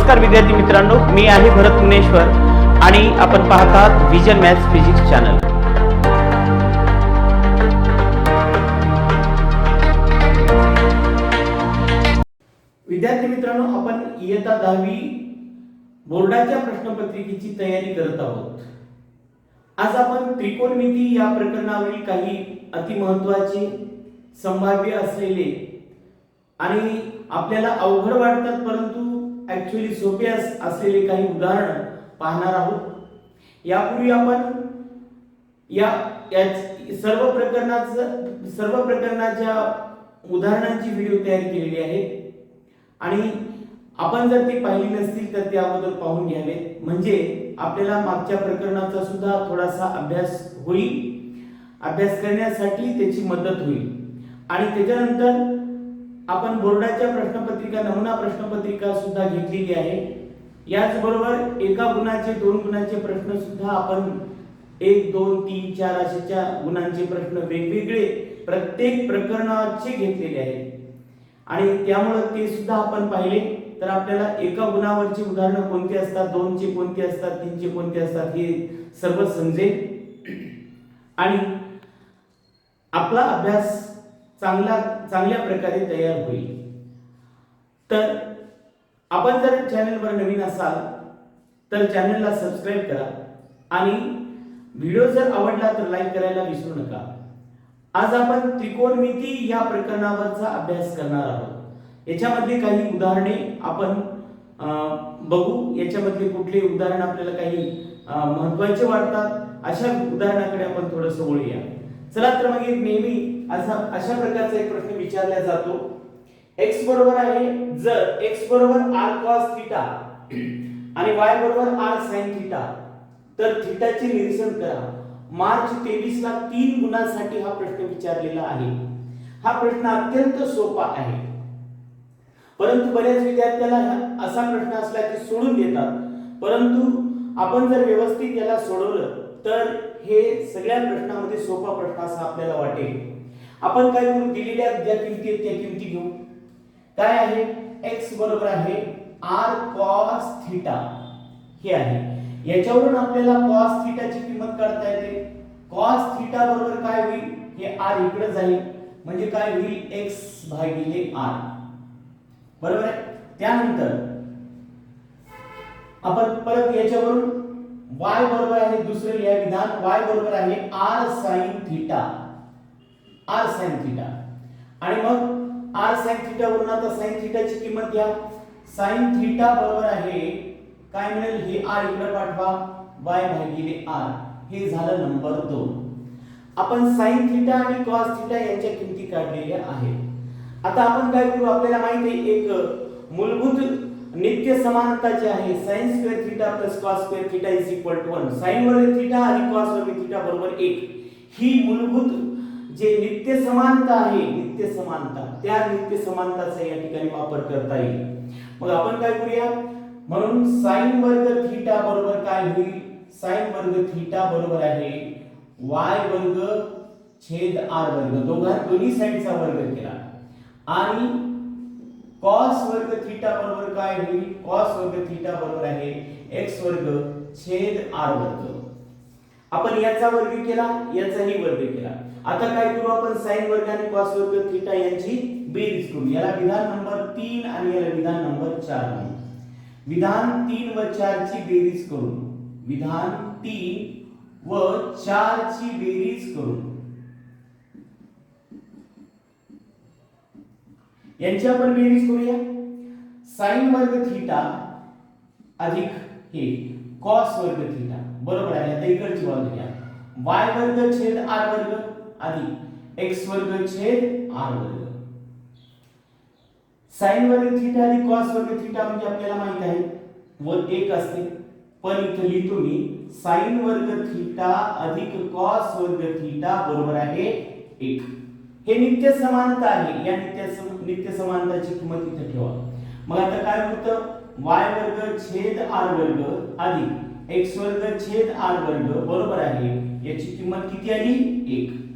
नमस्कार विद्यार्थी मित्रांनो मी आहे भरत मुनेश्वर आणि आपण पाहतात विजन मॅथ्स फिजिक्स चॅनल विद्यार्थी मित्रांनो आपण इयत्ता दहावी बोर्डाच्या प्रश्नपत्रिकेची तयारी करत आहोत. आज आपण त्रिकोणमिती या प्रकरणावरील काही अतिमहत्वाचे संभाव्य असलेले आणि आपल्याला अवघड वाटतात परंतु ऍक्च्युली सोपे असलेले काही उदाहरण पाहणार आहोत. यापूर्वी आपण या या सर्व प्रकरणाचं सर्व प्रकरणाच्या उदाहरणांची व्हिडिओ तयार केलेली आहे. आणि आपण जर ते पाहिली नसतील तर ते अगोदर पाहून घ्यावे म्हणजे आपल्याला मागच्या प्रकरणाचा सुद्धा थोडासा अभ्यास होईल. अभ्यास करण्यासाठी त्याची मदत होईल. आणि त्याच्यानंतर आपण बोर्डाच्या प्रश्नपत्रिका नमुना प्रश्नपत्रिका सुद्धा घेतलेली आहे. याचबरोबर एका गुणाचे दोन गुणाचे प्रश्न सुद्धा आपण एक दोन तीन चार अशाच्या गुणांचे प्रश्न वेगवेगळे प्रत्येक प्रकरणाचे घेतलेले आहेत. आणि त्यामुळे ते सुद्धा आपण पाहिले. तर आपल्याला एका गुणावरची उदाहरणं कोणती असतात? दोनचे कोणती असतात? तीनचे कोणते असतात? हे सर्व समजेल. आणि आपला अभ्यास चांगला चांगल्या प्रकारे तयार होईल. तर आपण जर चॅनलवर नवीन असाल तर चॅनलला सबस्क्राईब करा आणि व्हिडिओ जर आवडला तर लाईक करायला विसरू नका. आज आपण त्रिकोणमिती या प्रकरणावरचा अभ्यास करणार आहोत. याच्यामध्ये काही उदाहरणे आपण बघू. याच्यामधले कुठले उदाहरण आपल्याला काही महत्त्वाचे वाटतात अशा उदाहरणाकडे आपण थोडंसं वळूया. चला तर मग एक नेहमी असा अशा प्रकारचा एक प्रश्न विचारला जातो. X बरोबर आहे जर x बरोबर r cos थिटा आणि y बरोबर r sin थिटा तर थिटाचे निरीक्षण करा. मार्च 23 ला तीन गुणांसाठी हा प्रश्न विचारलेला आहे. हा प्रश्न अत्यंत सोपा आहे. परंतु बऱ्याच विद्यार्थ्याला असा प्रश्न असला की सोडून देतात. परंतु आपण जर व्यवस्थित याला सोडवलं तर हे सगळ्या प्रश्नामध्ये सोपा प्रश्न असा आपल्याला वाटेल. आपण काय करू दिलेल्या ज्या किमती आहेत त्या किमती घेऊ? काय आहे? एक्स बरोबर आहे आर कॉस थिटा हे आहे. याच्यावरून आपल्याला कॉस थिटाची किंमत काढता येते. कॉस थिटा बरोबर काय होईल? हे आर इकडे जाईल. म्हणजे काय होईल? एक्स भागिले आर बरोबर आहे? त्यानंतर आपण परत याच्यावरून वाय बरोबर आहे दुसरे लिहा विधान. वाय बरोबर आहे r sine theta r sin theta. आणि मग आर sin थीटा वरून आता sin थीटाची किंमत घ्या. sin थीटा बरोबर आहे काय मिळेल? हे आर इकडे पाठवा y भागिले आर. हे झालं नंबर 2 आपण sin थीटा आणि cos थीटा यांच्या किमती काढलेल्या आहेत. आता आपण काय करू? आपल्याला माहिती आहे एक मूलभूत नित्य समानता जी आहे sin square theta plus cos square theta is equal to 1 sin वर्ग थीटा आणि cos वर्ग थीटा बरोबर 1 ही मूलभूत जे नित्य समानता आहे नित्य समानता त्या नित्य समानताचा या ठिकाणी वापर करता येईल. मग आपण काय करूया? म्हणून साईन वर्ग थीटा बरोबर काय होईल? साईन वर्ग थीटा बरोबर आहे वाय वर्ग छेद आर वर्ग. दोघा दोन्ही साईडचा वर्ग केला. आणि कॉस वर्ग थीटा बरोबर काय होईल? कॉस वर्ग थीटा बरोबर आहे एक्स वर्ग छेद आर वर्ग. आपण याचा वर्ग केला याचाही वर्ग केला. आता काय करू आपण? साईन वर्ग आणि कॉस वर्ग थीटा यांची बेरीज करू. याला विधान नंबर तीन आणि याला विधान नंबर चार नाही विधान तीन व चार ची बेरीज करून विधान तीन व चार ची बेरीज करून यांची आपण बेरीज करूया. साइन वर्ग थीटा अधिक हे कॉस वर्ग थीटा. बरोबर आहे? आता इकडची बाजू घ्या. वाय वर्ग छेद आर वर्ग. अधिक x वर्ग छेद r वर्ग. साइन वर्ग थीटा आणि कॉस वर्ग थीटा म्हणजे आपल्याला माहीत आहे. व एक असते. पण इथे लिहितो मी साइन वर्ग थीटा अधिक कॉस वर्ग थीटा बरोबर आहे एक. हे नित्य समानता आहे. या नित्य सम- नित्य समानताची किंमत इथे ठेवा. मग आता काय होतं? Y वर्ग छेद r वर्ग अधिक x वर्ग छेद r वर्ग बरोबर आहे. याची किंमत किती आली? एक.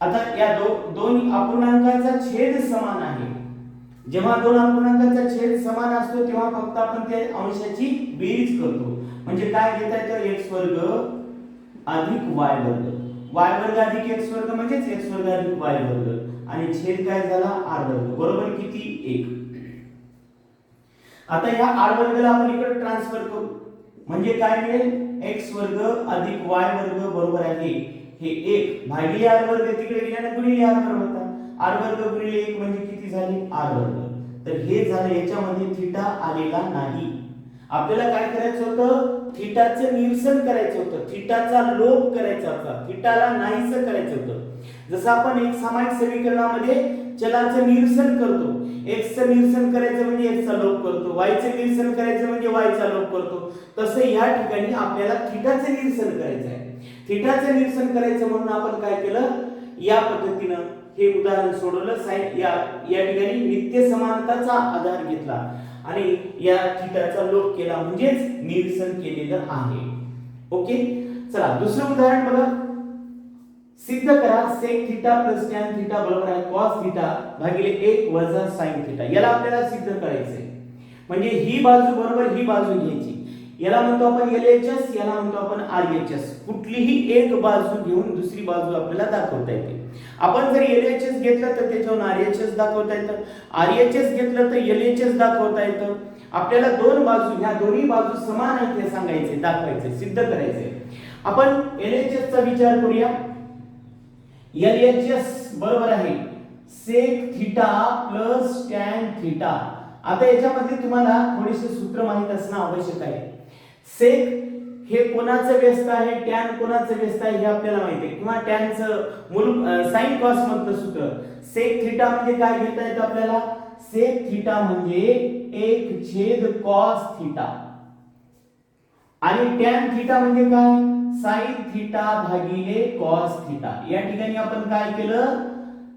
आता या दो दोन अपूर्णांकाचा छेद समान आहे. जेव्हा दोन अपूर्णांकाचा छेद समान असतो तेव्हा फक्त आपण त्या अंशाची बेरीज करतो. म्हणजे काय घेता येतं? एक्स वर्ग अधिक वाय वर्ग. वाय वर्ग अधिक एक्स वर्ग म्हणजेच एक्स वर्ग अधिक वाय वर्ग. आणि छेद काय झाला? आर वर्ग. बरोबर किती? एक. आता या आर वर्गाला आपण इकडे ट्रान्सफर करू. म्हणजे काय मिळेल? एक्स वर्ग अधिक वाय वर्ग बरोबर आहे. हे एक. भागिले आर वर्ग तिकडे गेल्याने गुणिले आर वर्ग होता आर वर्ग गुणिले एक म्हणजे किती झाले? आर वर्ग. तर हे झालं याच्यामध्ये थिटा आलेला नाही. आपल्याला काय करायचं होतं? थिटाचं निरसन करायचं होतं. थिटाचा लोप करायचा होता. थिटाला नाहीस करायचं होतं. जसं आपण एक सामायिक समीकरणामध्ये चलाचं निरसन करतो. एक्सचं निरसन करायचं म्हणजे एक्सचा लोप करतो. वायचं निरसन करायचं म्हणजे वायचा लोप करतो. तसं या ठिकाणी आपल्याला थिटाचं निरसन करायचं आहे. थिटाचं निरसन करायचं म्हणून आपण काय केलं? या पद्धतीनं हे उदाहरण सोडवलं. साइन या या ठिकाणी नित्य समानताचा आधार घेतला आणि या थिटाचा लोप केला. म्हणजेच निरसन केलेलं आहे. ओके? चला दुसरं उदाहरण बघा. सिद्ध करा sec theta plus tan theta बरोबर आहे. कॉस थिटा भागिले एक वजा साइन थिटा याला आपल्याला सिद्ध करायचंय. म्हणजे ही बाजू बरोबर ही बाजू घ्यायची. याला म्हणतो आपण एलएचएस याला म्हणतो आपण आरएचएस कुठलीही एक बाजू घेऊन दुसरी बाजू आपल्याला दाखवता येते. आपण जर एलएचएस घेतलं तर त्याच्यावरून आरएचएस दाखवता येतं. आरएचएस घेतलं तर एलएचएस दाखवता येतं. आपल्याला दोन बाजू ह्या दोन्ही बाजू समान आहेत हे सांगायचे दाखवायचे सिद्ध करायचे. आपण एलएचएस चा विचार करूया. एलएचएस बरोबर आहे. Sec theta plus tan theta आता याच्यामध्ये तुम्हाला थोडेसे सूत्र माहीत असणं आवश्यक आहे. सेक हे कोणाचं व्यस्त आहे टॅन कोणाचं व्यस्त आहे हे आपल्याला माहिती आहे. किंवा टॅनचं मूल साईन कॉस मधलं सूत्र. सेक थिटा म्हणजे काय घेता येतं आपल्याला? सेक थिटा म्हणजे एक छेद कॉस थिटा. आणि टॅन थिटा म्हणजे काय? साईन थिटा भागिले कॉस थिटा. या ठिकाणी आपण काय केलं?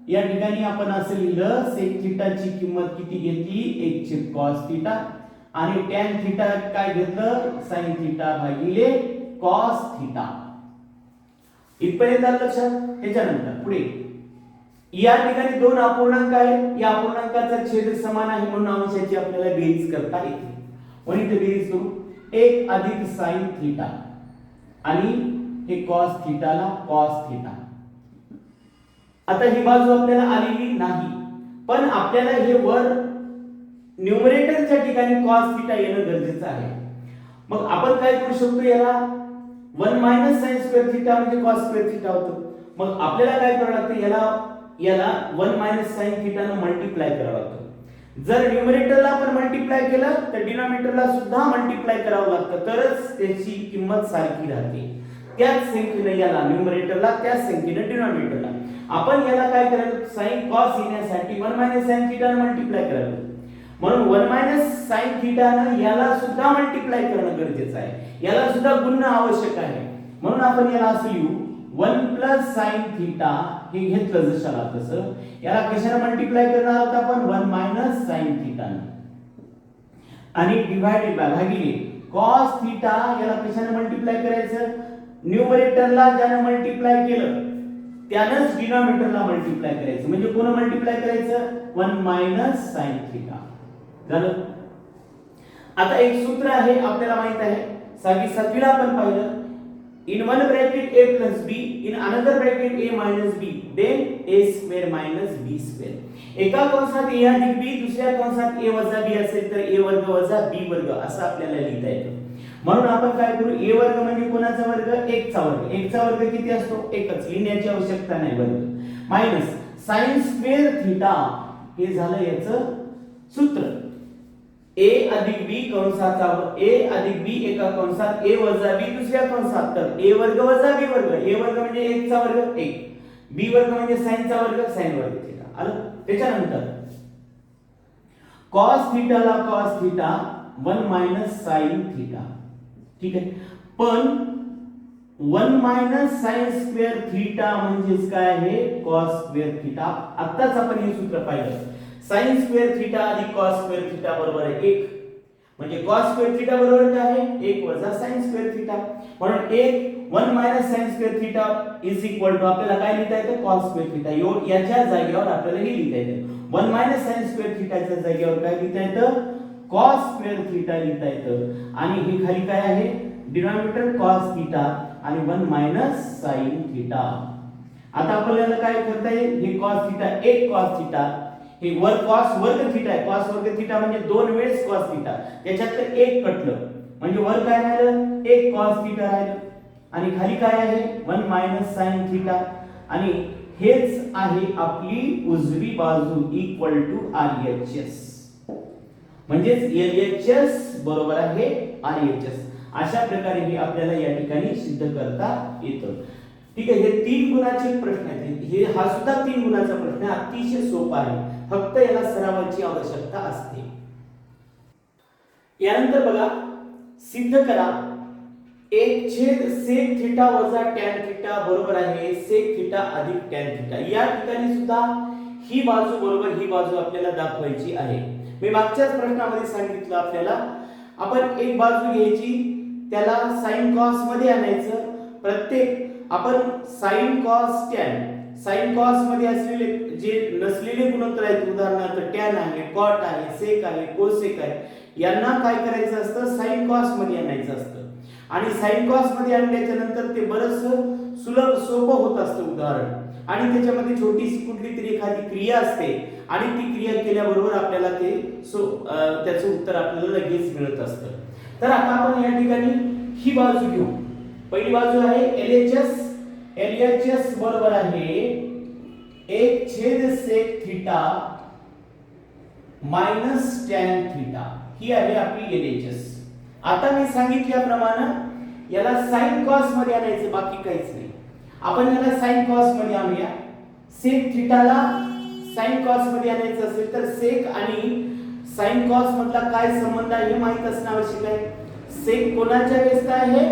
या ठिकाणी आपण असं लिहिलं सेक थिटाची किंमत किती घेतली? एक छेद कॉस थिटा. आणि टॅन थिटा काय घेतलं? साईन थिटा भागिले कॉस थिटा इथपर्यंत आलं लक्षात? त्याच्यानंतर पुढे. या ठिकाणी दोन अपूर्णांक आहेत. या अपूर्णांकाचा छेद समान आहे म्हणून अंशाची आपल्याला बेरीज करता येते. म्हणून इथे बेरीज करू? एक अधिक साईन थिटा आणि हे कॉस थिटाला कॉस थिटा आता ही बाजू आपल्याला आलेली नाही. पण आपल्याला हे वर न्यूमरेटरच्या ठिकाणी कॉस थिटा येणं गरजेचं आहे. मग आपण काय करू शकतो याला? One minus sine square theta म्हणजे कॉस स्क्वेअर थिटा होतो. मग आपल्याला काय करावं लागतं? याला याला वन मायनस साईन थिटानं मल्टिप्लाय करावं लागतं. जर न्यूमरेटरला आपण मल्टिप्लाय केलं तर डिनॉमिनेटरला सुद्धा मल्टिप्लाय करावं लागतं. तरच त्याची किंमत सारखी राहते. त्याच संख्येने याला न्यूमरेटरला त्याच संख्येने डिनॉमिनेटरला. आपण याला काय करायचं? साईन कॉस येण्यासाठी वन मायनस साईन थिटानं मल्टिप्लाय करावं म्हणून वन मायनस साईन थिटा न याला सुद्धा मल्टिप्लाय करणं गरजेचं आहे. याला सुद्धा गुण आवश्यक आहे. म्हणून आपण याला असं लिहू वन प्लस साईन थिटा हे घेतलं जशाला तसं. याला कशाने मल्टिप्लाय करणार आहोत आपण? वन मायनस साईन थिटानं. आणि डिवायडेड बाय भागिले कॉस थिटा याला कशाने मल्टिप्लाय करायचं? न्यूमरेटरला ज्यानं मल्टिप्लाय केलं त्यानंच डिनॉमिनेटरला मल्टिप्लाय करायचं. म्हणजे कोण मल्टिप्लाय करायचं? One minus sine theta. झालं? आता एक सूत्र आहे आपल्याला माहीत आहे. सहावी सातवीला आपण पाहिलं. In one bracket A plus B in another bracket A minus B then A square minus B square एका कंसात ए अधिक बी दुसऱ्या कंसात ए वजा बी असेल तर ए वर्ग वजा बी वर्ग असं आपल्याला लिहिता येतं. म्हणून आपण काय करू? ए वर्ग म्हणजे कोणाचा वर्ग? एकचा वर्ग. एकचा वर्ग किती असतो? एकच. लिहिण्याची आवश्यकता नाही वर्ग. मायनस साइन स्क्वेअर थिटा हे झालं याचं सूत्र. ए अधिक बी कंसाचा ए अधिक बी एका कंसात. ए वजा बी दुसऱ्या कंसात. तर ए वर्ग वजा बी वर्ग. ए वर्ग म्हणजे एकचा वर्ग? एक. बी वर्ग म्हणजे साईनचा वर्ग? साइन वर्ग. थिटा आलं? त्याच्यानंतर cos थिटाला cos theta one minus sine theta ठीक आहे. पण one minus sine square theta म्हणजेच काय आहे? कॉस स्क्वेअर थिटा आत्ताच आपण हे सूत्र पाहिलं. साइन स्क्वेअर थिटा अधिक कॉस स्क्वेअर थिटा बरोबर आहे एक. म्हणजे कॉस स्क्वेअर थिटा बरोबर काय आहे? एक वजा साइन स्क्वेअर थिटा. म्हणून एक one minus sine square theta is equal to आपल्याला काय लिहिता येतं? Cos square theta. याच्या जागेवर आपल्याला हे लिहिता येतं. वन मायनस साइन स्क्वेअर थिटाच्या जागेवर काय लिहिता येतं? कॉस स्क्वेअर थिटा लिहिता येतं. आणि हे खाली काय आहे? डिनॉमिनेटर कॉस थिटा आणि वन मायनस साइन थिटा. आता आपल्याला काय करता येईल? हे कॉस थिटा एक कॉस थिटा. हे वर कॉस वर्ग थिटा आहे. कॉस वर्ग थिटा म्हणजे दोन वेळेस कॉस थिटा त्याच्यातलं एक कटलं. म्हणजे वर काय राहिलं? एक कॉस थिटा राहिलं. आणि खाली काय आहे? वन मायनस साइन थिटा आणि हेच आहे आपली उजवी बाजू equal to R H S म्हणजेच एल एच एस बरोबर आहे आर एच एस अशा प्रकारे हे आपल्याला या ठिकाणी सिद्ध करता येतं. ठीक आहे हे तीन गुणाचे प्रश्न आहेत. हे हा सुद्धा तीन गुणाचा प्रश्न अतिशय सोपा आहे. फक्त याला सरावाची आवश्यकता असते. यानंतर बघा सिद्ध करा. एक छेद सेक थिटा वजा टॅन थिटा बरोबर आहे सेक थिटा अधिक टॅन थिटा या ठिकाणी सुद्धा ही बाजू बरोबर ही बाजू आपल्याला दाखवायची आहे. मी मागच्याच प्रश्नामध्ये सांगितलं आपल्याला आपण एक बाजू घ्यायची त्याला साइन कॉसमध्ये आणायचं. प्रत्येक आपण साइन कॉस टॅन साइन कॉसमध्ये असलेले जे नसलेले गुणोत्तर आहेत उदाहरणार्थ टॅन आहे कॉट आहे सेक आहे कोसेक आहे यांना काय करायचं असतं? साइन कॉसमध्ये आणायचं असतं. आणि साइन कॉसमध्ये आणल्याच्या नंतर ते बरंच सुलभ सोपं होत असतं उदाहरण. आणि त्याच्यामध्ये छोटीशी कुठली तरी एखादी क्रिया असते आणि ती क्रिया केल्याबरोबर आपल्याला ते सो त्याचं उत्तर आपल्याला लगेच मिळत असतं. तर आता आपण या ठिकाणी ही बाजू घेऊ. पहिली बाजू आहे एल एच एस एलएचएस बरोबर आहे. एक छेद sec theta minus tan theta ही आहे आपली एलएचएस आता मी सांगितल्याप्रमाणे याला साइन कॉसमध्ये आणायचं बाकी काहीच नाही. आपण याला साइन कॉसमध्ये आणूया. सेक थिटाला साइन कॉसमध्ये आणायचं असेल तर सेक आणि साइन कॉस मधला काय संबंध आहे हे माहीत असणं आवश्यक आहे. सेक कोणाच्या व्यस्त आहे?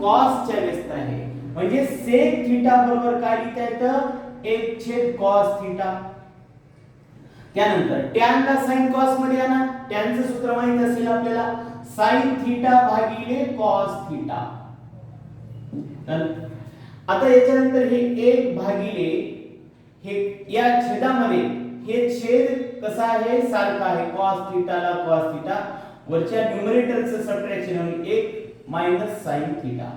कॉसच्या व्यस्त आहे. म्हणजे सेक थिटा बरोबर काय लिहिता येतं? एक छेद कॉस थिटा त्यानंतर टॅन ला साइन कॉसमध्ये आणा. टॅनचं सूत्र माहीत असेल आपल्याला. साईन थिटा भागिले कॉस थिटा तर आता याच्यानंतर हे एक भागिले हे या छेदामध्ये हे छेद कसा आहे? सारखा आहे. कॉस थिटाला कॉस थिटा वरच्या न्यूमरेटरचं सबट्रॅक्शन एक मायनस साइन थिटा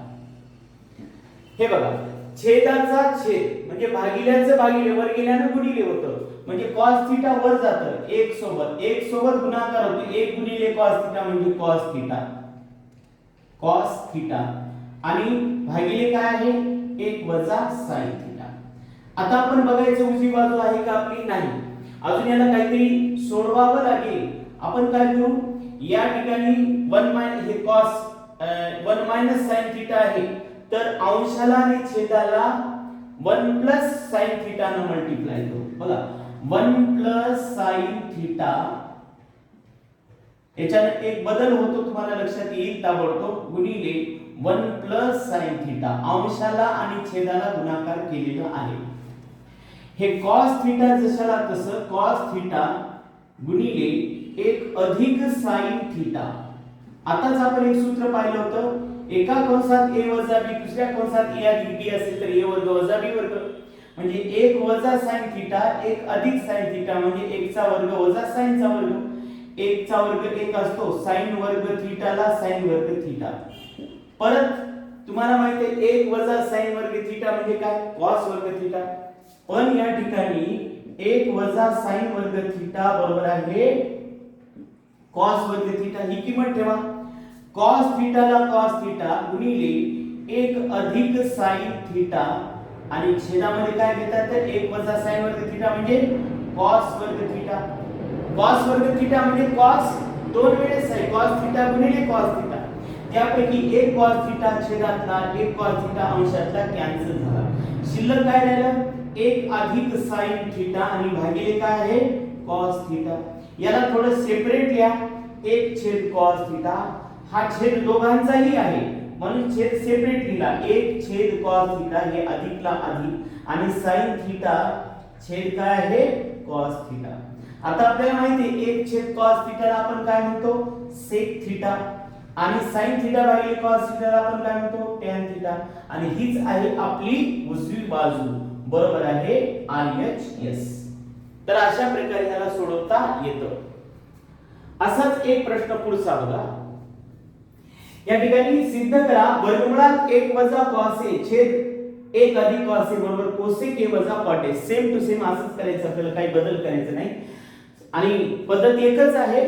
हे बघा छेदाचा छेद म्हणजे भागिल्याचं भागिले वर गेल्यानं गुणिले होतं. म्हणजे कॉस थिटा वर जातं. एक सोबत एक सोबत गुणाकार होतो. एक गुणिले कॉस थिटा म्हणजे कॉस थिटा कॉस थिटा आणि भागिले काय आहे? एक वजा साईन थिटा आता आपण बघायचं उजवी बाजू आहे का आपली? नाही. अजून याला काहीतरी सोडवावं लागेल. आपण काय करू? या ठिकाणी वन मायनस हे cos one minus sine theta आहे. तर अंशाला आणि छेदाला वन प्लस साईन थिटा न मल्टिप्लाय करू. बघा वन प्लस साईन थिटा. याच्यात एक बदल होतो तुम्हाला लक्षात येईल ताबडतोब गुणिले वन प्लस साईन थिटा. अंशाला आणि छेदाला गुणाकार केलेला आहे. हे कॉस थिटा जशाला तसं कॉस थिटा गुणिले एक अधिक साईन थिटा. आताच आपण एक सूत्र पाहिलं होतं एका कंसात ए वजा बी दुसऱ्या कंसात ए अधिक बी असेल तर ए वर्ग वजा बी वर्ग. म्हणजे एक वजा साइन थिटा एक अधिक साइन थिटा म्हणजे एकचा वर्ग वजा साइनचा वर्ग. एकचा वर्ग एक असतो साइन वर्ग थिटाला साइन वर्ग थिटा परत तुम्हाला माहिती आहे एक वजा साइन वर्ग थिटा म्हणजे काय? कॉस वर्ग थिटा पण या ठिकाणी एक वजा साइन वर्ग थिटा बरोबर आहे कॉस वर्ग थिटा ही किंमत ठेवा. कॉस थिटाला कॉस थिटा गुणिले एक अधिक साईन थिटा. आणि छेदामध्ये काय घेतात तर एक वजा साईन वर्ग थिटा म्हणजे कॉस वर्ग थिटा. कॉस वर्ग थिटा म्हणजे कॉस दोन वेळेस आहे कॉस थिटा गुणिले कॉस थिटा. त्यापैकी एक कॉस थिटा छेदातला एक कॉस थिटा अंशातला कॅन्सल झाला. शिल्लक काय राहिलं? एक अधिक साईन थिटा आणि भागिले काय आहे? Cos theta. याला थोडं सेपरेट लिहा. एक छेद कॉस थिटा. हा छेद दोघांचाही आहे. म्हणून छेद सेपरेट लिहिला. एक छेद कॉस थिटा हे अधिकला अधिक आणि साइन थिटा छेद काय आहे? कॉस थिटा आता आपल्याला माहिती आहे एक छेद कॉस थिटाला आपण काय म्हणतो? सेक थिटा आणि साइन थिटा भागिले कॉस थिटाला आपण काय म्हणतो? टॅन थिटा आणि हीच आहे आपली उजवी बाजू. बरोबर आहे आर एच एस तर अशा प्रकारे ह्याला सोडवता येतं. असाच एक प्रश्न पुढचा बघा. या ठिकाणी सिद्ध करा वर्गमुळात एक वजा कॉस ए छेद एक अधिक कॉस ए बरोबर कोसेक ए वजा cot A same to same असंच करायचं आपल्याला काही बदल करायचं नाही. आणि पद्धत एकच आहे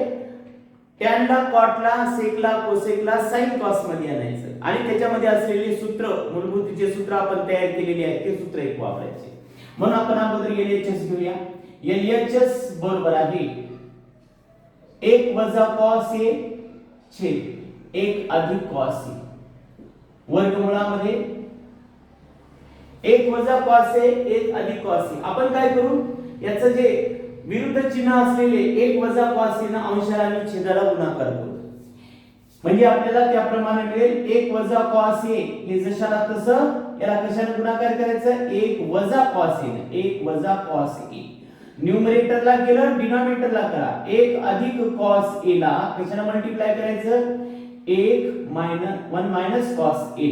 टॅनला कॉटला सेकला कोसेकला साईन कॉसमध्ये आणायचं. आणि त्याच्यामध्ये असलेले सूत्र मूलभूत जे सूत्र आपण तयार केलेले आहे ते सूत्र एक वापरायचे. म्हणून आपण अगोदर एलएचएस घेऊया. एलएचएस बरोबर आहे एक वजा कॉस ए छेद. एक अधिक कॉस ए वर्गमुळामध्ये एक वजा कॉस ए एक अधिक कॉस ए आपण काय करू? याचं जे विरुद्ध चिन्ह असलेले एक वजा कॉस ए ना अंशाला आणि छेदाला गुणाकार करू. म्हणजे आपल्याला त्याप्रमाणे मिळेल एक वजा कॉस ए हे जशाला तसं याला कशाने गुणाकार करायचं? एक वजा कॉस ए एक वजा कॉस ए न्यूमरेटरला केलं डिनॉमिनेटरला करा. एक अधिक कॉस ए ला कशाने मल्टिप्लाय करायचं? एक minus one minus cos A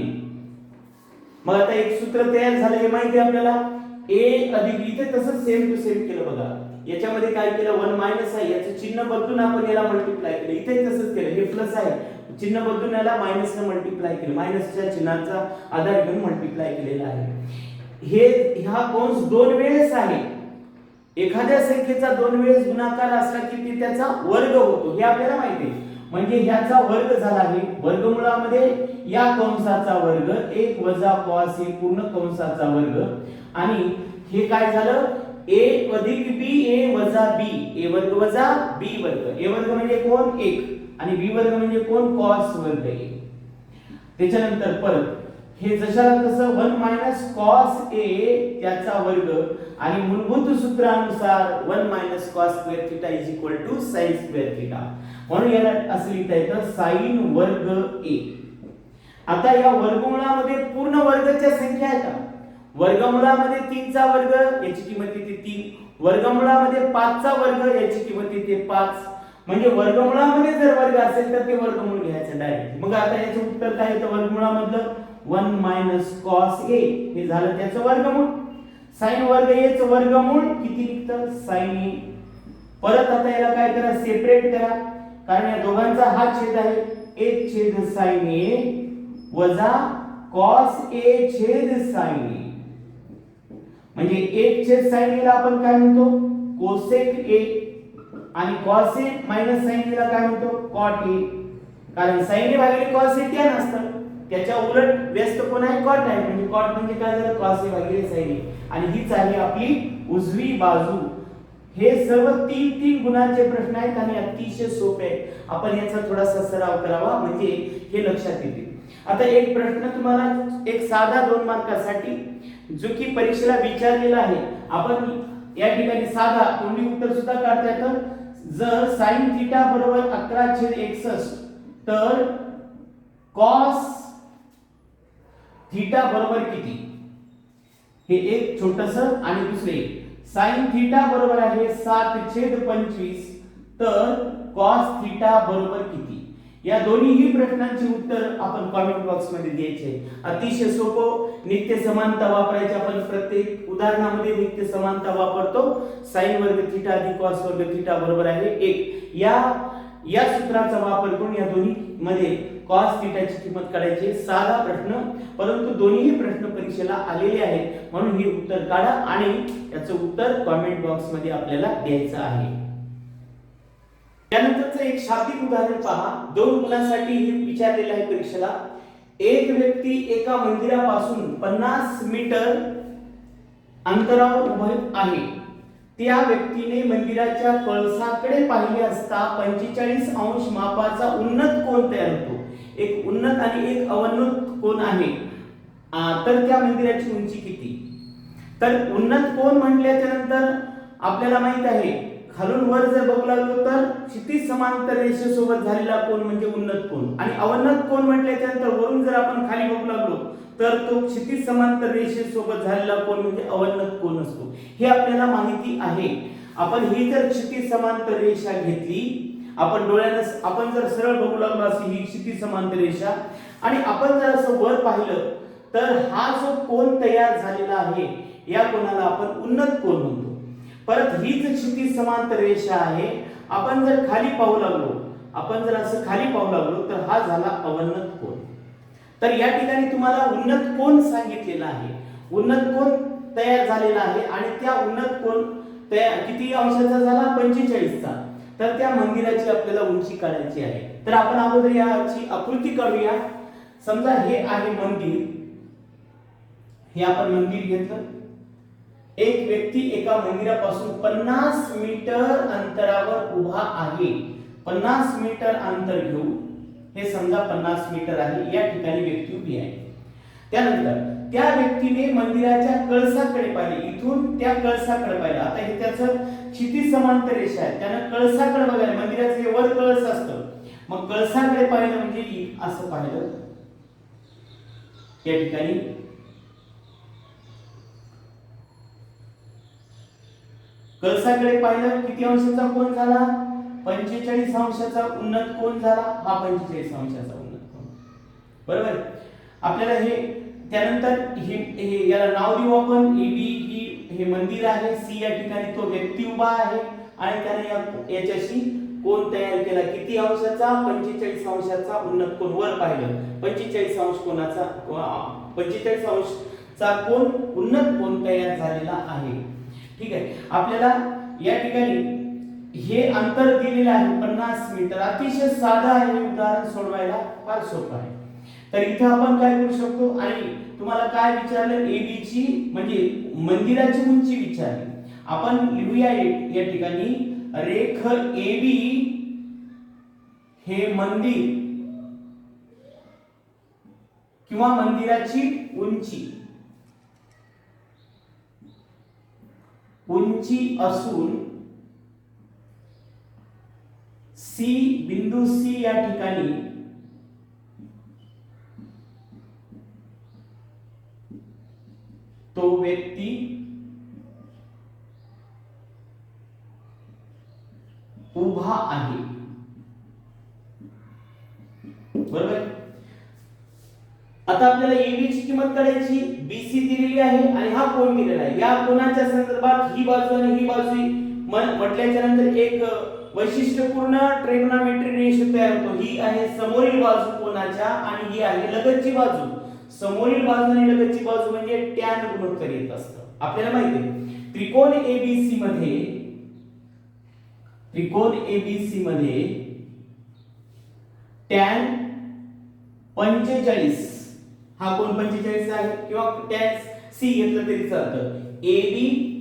मग आता एक सूत्र तयार झालं हे माहिती आपल्याला? ए अधिक इथे तसंच सेम टू सेम केलं बघा. याच्यामध्ये काय केलं? वन मायनस आहे. याचं चिन्ह बदलून आपण याला मल्टिप्लाय केलं. इथे तसंच केलं. हे प्लस आहे. चिन्ह बदलून याला मायनस न मल्टिप्लाय केलं. मायनसच्या चिन्हाचा आधार घेऊन मल्टिप्लाय केलेला आहे. हे ह्या कोन्स दोन वेळेस आहे. एखाद्या संख्येचा दोन वेळेस गुणाकार असला की ते त्याचा वर्ग होतो. हे आपल्याला माहिती आहे. म्हणजे ह्याचा वर्ग झाला आहे. वर्गमुळामध्ये या कंसाचा वर्ग एक वजा कॉस हे पूर्ण कंसाचा वर्ग. आणि हे काय झालं? ए अधिक बी ए वजा बी. ए वर्ग वजा बी वर्ग. ए वर्ग म्हणजे कोण? एक. आणि बी वर्ग म्हणजे कोण? कॉस वर्ग एक. त्याच्यानंतर परत हे जशाला तसं वन मायनस कॉस ए त्याचा वर्ग आणि मूलभूत सूत्रानुसार one minus cos square theta is equal to sine square theta म्हणून याला असं लिहिता येतं साईन वर्ग ए. आता या वर्गमुळामध्ये पूर्ण वर्गाच्या संख्या आहे का? वर्गमुळामध्ये तीनचा वर्ग याची किंमत येते तीन. वर्गमुळामध्ये पाचचा वर्ग याची किंमत येते पाच. म्हणजे वर्गमुळामध्ये जर वर्ग असेल तर ते वर्गमूळ घ्यायचं डायरेक्ट मग आता याचं उत्तर काय येतं वर्गमुळामधलं? One minus cos A. हे झालं त्याचं वर्गमूळ. साईन वर्ग एच वर्गमूळ किती निघतं? Sine A. परत आता याला काय करा? सेपरेट करा. कारण या दोघांचा हा छेद आहे. एक छेद साईन ए वजा कॉस ए छेद साईन ए म्हणजे एक छेद साईन ए ला आपण काय म्हणतो? कोसेक ए आणि cos A minus sine A ला काय म्हणतो? कॉट ए कारण साईन ए भागिले कॉस ए त्या नसतं त्याच्या उलट व्यस्त कोण आहे? कॉट आहे. म्हणजे कॉट म्हणजे काय झालं? कॉस ए भागिले साईन ए आणि हीच आहे आपली उजवी बाजू. हे सर्व तीन तीन गुणांचे प्रश्न आहेत आणि अतिशय सोपे आहेत. आपण याचा थोडासा सराव करावा म्हणजे हे लक्षात येते. आता एक प्रश्न तुम्हाला एक साधा दोन मार्कासाठी जो की परीक्षेला विचारलेला आहे. आपण या ठिकाणी साधा तोंडी उत्तर सुद्धा काढता येतं. जर साईन थिटा बरोबर अकरा छेद एकसष्ट तर कॉस थिटा बरोबर किती? हे एक छोटस आणि दुसरे साईन थिटा बरोबर आहे सात छेद पंचवीस. तर कॉस थिटा बरोबर किती? या दोन्हीही प्रश्नांची उत्तर आपण कॉमेंट बॉक्समध्ये द्यायचे. अतिशय सोपं. नित्य समानता वापरायची आपण प्रत्येक उदाहरणामध्ये नित्य समानता वापरतो. साईन वर्ग थिटा अधिक कॉस वर्ग थिटा बरोबर आहे एक. या या सूत्राचा वापर करून या दोन्ही मध्ये कॉस थिटाची किंमत काढायची साधा प्रश्न परंतु दोन्ही प्रश्न परीक्षेला आलेले आहेत. म्हणून हे उत्तर काढा आणि याचं उत्तर कॉमेंट बॉक्समध्ये आपल्याला द्यायचं आहे. त्यानंतरचं एक शाब्दिक उदाहरण पहा. दोन मुलांसाठी हे विचारलेलं आहे परीक्षेला. एक व्यक्ती एका मंदिरापासून पन्नास मीटर अंतरावर उभे आहे. त्या व्यक्तीने मंदिराच्या कळसाकडे पाहिले असता पंचेचाळीस अंश मापाचा उन्नत कोण तयार होतो? एक उन्नत आणि एक अवन्नत कोण आहे? तर त्या मंदिराची उंची किती? तर उन्नत कोण म्हटल्याच्या नंतर आपल्याला माहीत आहे खालून वर जर बघू लागलो तर क्षितिज समांतर रेषेसोबत झालेला कोण म्हणजे उन्नत कोण? आणि अवन्नत कोण म्हटल्याच्या नंतर वरून जर आपण खाली बघू लागलो तर तो क्षितिज समांतर रेषेसोबत झालेला कोण म्हणजे अवनत कोण असतो? हे आपल्याला माहिती आहे. आपण ही जर क्षितिज समांतर रेषा घेतली आपण डोळ्यानं आपण जर सरळ बघू लागलो अशी ही क्षितिज समांतर रेषा आणि आपण जर असं वर पाहिलं तर हा जो कोण तयार झालेला आहे या कोणाला आपण उन्नत कोण म्हणतो. परत हीच क्षितिज समांतर रेषा आहे आपण जर खाली पाहू लागलो आपण जर असं खाली पाहू लागलो तर हा झाला अवन्नत कोण तर या ठिकाणी तुम्हाला उन्नत कोण सांगितलेला आहे? उन्नत कोण तयार झालेला आहे? आणि त्या उन्नत कोण तयार किती अंशाचा झाला? पंचेचाळीसचा. तर त्या मंदिराची आपल्याला उंची काढायची आहे. तर आपण अगोदर याची आकृती काढूया. समजा हे आहे मंदिर. हे आपण मंदिर घेतलं. एक व्यक्ती एका मंदिरापासून पन्नास मीटर अंतरावर उभा आहे. पन्नास मीटर अंतर घेऊ हे समजा पन्नास मीटर आहे या ठिकाणी व्यक्ती उभी आहे. त्यानंतर त्या व्यक्तीने मंदिराच्या कळसाकडे पाहिले. इथून त्या कळसाकडे पाहिलं. आता हे त्याचं क्षितिज समांतर रेषा आहे. त्यानं कळसाकडे बघायला मंदिराचं हे वर कळस असतं. मग कळसाकडे पाहिलं म्हणजे असं पाहिलं. या ठिकाणी. कळसाकडे पाहिलं किती अंशाचा कोण झाला? पंचेचाळीस अंशाचा उन्नत कोण झाला? हा पंचेचाळीस अंशाचा उन्नत कोण? बरोबर आपल्याला हे त्यानंतर हे हे याला नाव देऊ आपण. ए बी ही हे मंदिर आहे. सी या ठिकाणी तो व्यक्ती उभा आहे. आणि त्याने याच्याशी कोण तयार केला? किती अंशाचा? पंचेचाळीस अंशाचा उन्नत कोण? वर पाहिलं. पंचेचाळीस अंश कोणाचा? पंचेचाळीस अंशचा कोण? उन्नत कोण तयार झालेला आहे? ठीक आहे. आपल्याला या ठिकाणी हे अंतर दिलेलं आहे. पन्नास मीटर. अतिशय साधा आहे उदाहरण सोडवायला फार सोपं आहे. तर इथे आपण काय करू शकतो? आणि तुम्हाला काय विचारलं? ए बी ची म्हणजे मंदिराची उंची विचारली. आपण लिहूया या ठिकाणी रेख ए बी हे मंदिर किंवा मंदिराची उंची. उंची असून सी बिंदू सी या ठिकाणी तो व्यक्ती उभा आहे. बरोबर? आता आपल्याला AB ची किंमत काढायची बीसी दिलेली आहे आणि हा कोण दिलेला आहे? या कोणाच्या संदर्भात ही बाजू आणि ही बाजू म्हटल्याच्या नंतर एक वैशिष्ट्यपूर्ण ट्रेग्नॉमेट्री रेषा तयार होतो. ही आहे समोरील बाजू कोणाच्या आणि ही आहे लगतची बाजू. समोरील बाजू आणि लगतची बाजू म्हणजे टॅन गुणोत्तर येत असतं. आपल्याला माहिती आहे. त्रिकोण एबीसी मध्ये त्रिकोण एबीसी मध्ये टॅन पंचेचाळीस हा कोण पंचेचाळीस आहे? किंवा टॅन सी घेतलं तरी चालतं. A B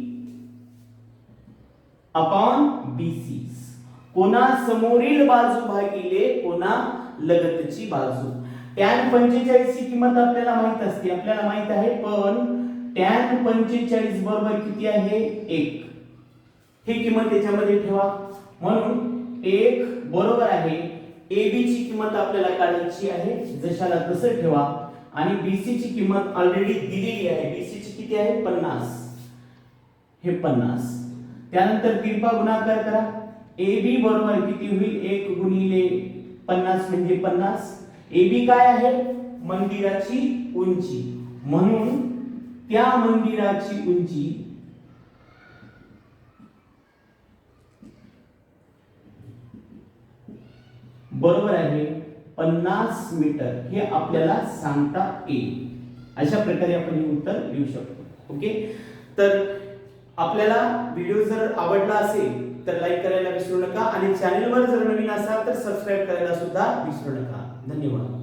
upon B C कोणा समोरील बाजू भागिले कोणा लगतची बाजू. टॅन पंचेचाळीस ची किंमत आपल्याला माहीत असते. आपल्याला माहीत आहे पण टॅन पंचेचाळीस बरोबर किती आहे? एक. ही किंमत त्याच्यामध्ये ठेवा. म्हणून एक बरोबर आहे. ए ची किंमत आपल्याला काढायची आहे. जशाला तसं ठेवा. आणि बीसी ची किंमत ऑलरेडी दिलेली आहे. बीसी ची किती आहे? पन्नास. हे पन्नास. त्यानंतर तिरपा गुणाकार करा. ए बी बरोबर किती होईल? एक गुणिले पन्नास म्हणजे पन्नास. ए बी काय आहे? मंदिराची उंची. म्हणून त्या मंदिराची उंची बरोबर आहे पन्नास मीटर. हे आपल्याला सांगता येईल. अशा प्रकारे आपण हे उत्तर लिहू शकतो. ओके? तर आपल्याला व्हिडिओ जर आवडला असेल तर लाईक करायला विसरू नका आणि चॅनलवर जर नवीन असाल तर सबस्क्राईब करायला सुद्धा विसरू नका. धन्यवाद.